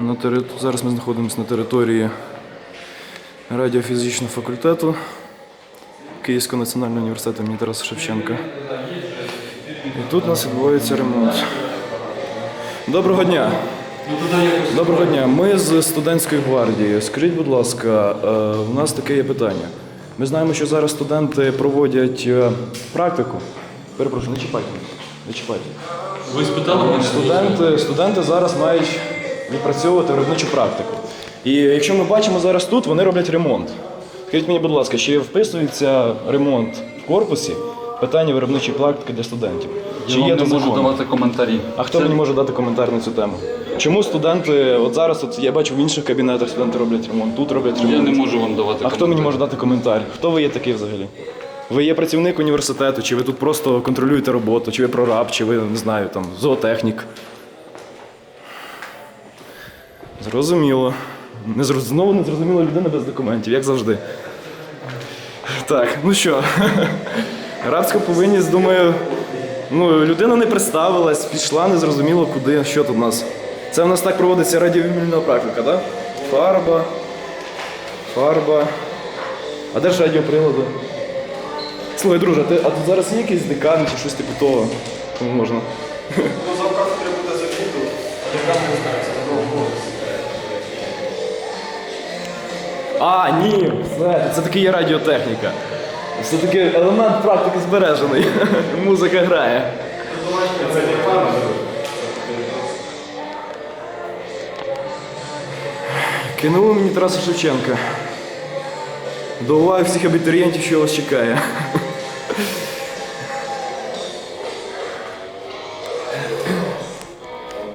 На тери- Зараз ми знаходимося на території радіофізичного факультету Київського національного університету імені Тараса Шевченка. І тут у нас відбувається ремонт. Доброго дня! Доброго дня. Ми з студентської гвардії. Скажіть, будь ласка, е, у нас таке є питання. Ми знаємо, що зараз студенти проводять е, практику. Перепрошую, не чіпайте. Не чіпайте. Ви спитали мене? Студенти, студенти зараз мають відпрацьовувати виробничу практику. І якщо ми бачимо зараз тут, вони роблять ремонт. Скажіть мені, будь ласка, чи вписується ремонт в корпусі питання виробничої практики для студентів? Я Чи вам є не можу законом? давати коментарі. А хто Це- мені може дати коментар на цю тему? Чому студенти, от зараз от я бачу в інших кабінетах студенти роблять ремонт, тут роблять ремонт. Я не можу вам давати А хто мені може дати коментар? Хто ви є такий взагалі? Ви є працівник університету, чи ви тут просто контролюєте роботу, чи ви прораб, чи ви не знаю, там зоотехнік? Зрозуміло. Не зроз... Знову не зрозуміла людина без документів, як завжди. Так, ну що, рабська повинність, думаю, ну, людина не представилась, пішла, не зрозуміло куди, що тут у нас. Це в нас так проводиться радіовільна практика, так? Фарба, фарба. А де ж радіоприлади? Слухай, друже, ти, а тут зараз є якийсь декан чи щось типу того? Кому можна? А, ні, все, це таки є радіотехніка. Це таки елемент практики збережений. Музика грає. Кинули мені Тараса Шевченка. До уваги всіх абітурієнтів, що вас чекає.